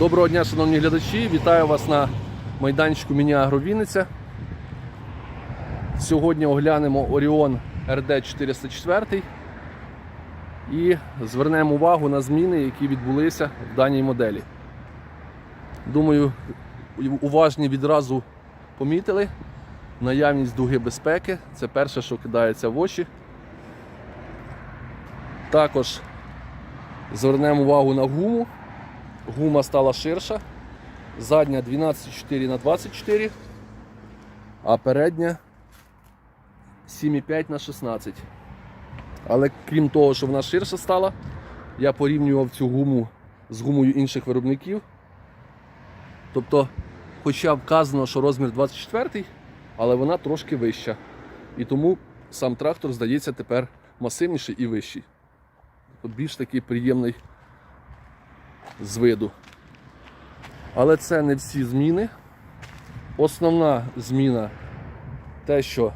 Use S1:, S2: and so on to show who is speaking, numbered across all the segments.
S1: Доброго дня, шановні глядачі! Вітаю вас на майданчику Міні Агровінниця. Сьогодні оглянемо Orion RD 404 і звернемо увагу на зміни, які відбулися в даній моделі. Думаю, уважні відразу помітили наявність дуги безпеки. Це перше, що кидається в очі. Також звернемо увагу на гуму. Гума стала ширша. Задня 12,4 на 24, а передня 7,5 на 16. Але крім того, що вона ширша стала, я порівнював цю гуму з гумою інших виробників. Тобто, хоча вказано, що розмір 24, але вона трошки вища. І тому сам трактор здається тепер масивніший і вищий. Тобто більш такий приємний з виду. Але це не всі зміни. Основна зміна те, що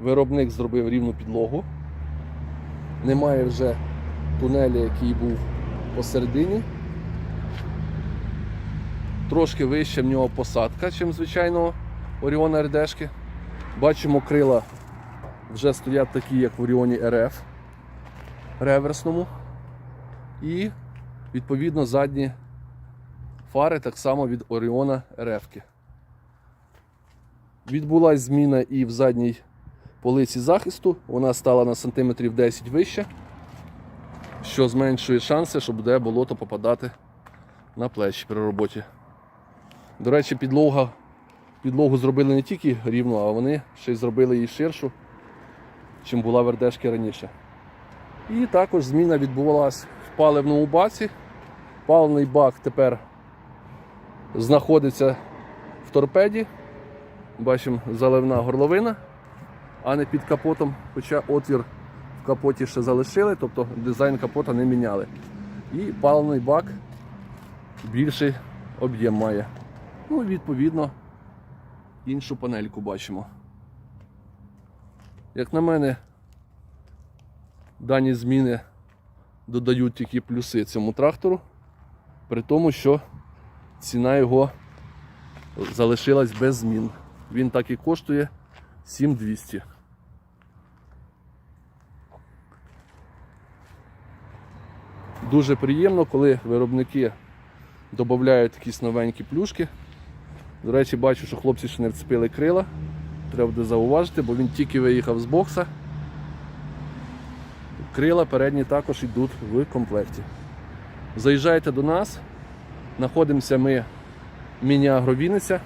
S1: виробник зробив рівну підлогу. Немає вже тунелі, який був посередині. Трошки вища в нього посадка, ніж звичайного Оріона РДшки. Бачимо, крила вже стоять такі, як в Оріоні РФ реверсному. І відповідно задні фари так само від Оріона РФ. Відбулася зміна і в задній полиці захисту. Вона стала на сантиметрів 10 вище, що зменшує шанси, що буде болото попадати на плечі при роботі. До речі, підлога, підлогу зробили не тільки рівно, а вони ще й зробили її ширшу, чим була в РДшки раніше. І також зміна відбувалася в паливному баці. Паливний бак тепер знаходиться в торпеді. Бачимо заливна горловина, а не під капотом, хоча отвір в капоті ще залишили, тобто дизайн капота не міняли. І паливний бак більший об'єм має. Ну і відповідно іншу панельку бачимо. Як на мене, дані зміни додають тільки плюси цьому трактору, при тому, що ціна його залишилась без змін. Він так і коштує 7200. Дуже приємно, коли виробники додають якісь новенькі плюшки. До речі, бачу, що хлопці ще не вцепили крила. Треба буде зауважити, бо він тільки виїхав з бокса. Крила передні також йдуть в комплекті. Заїжджайте до нас. Знаходимося ми міні-агро Вінниця,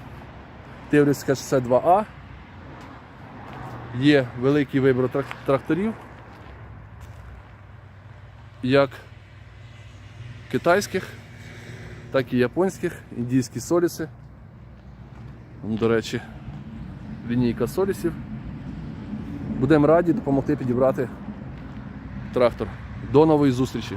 S1: Тиврівська 62А. Є великий вибір трак- тракторів, як китайських, так і японських, індійські соліси. До речі, лінійка солісів. Будемо раді допомогти підібрати трактор. До нової зустрічі!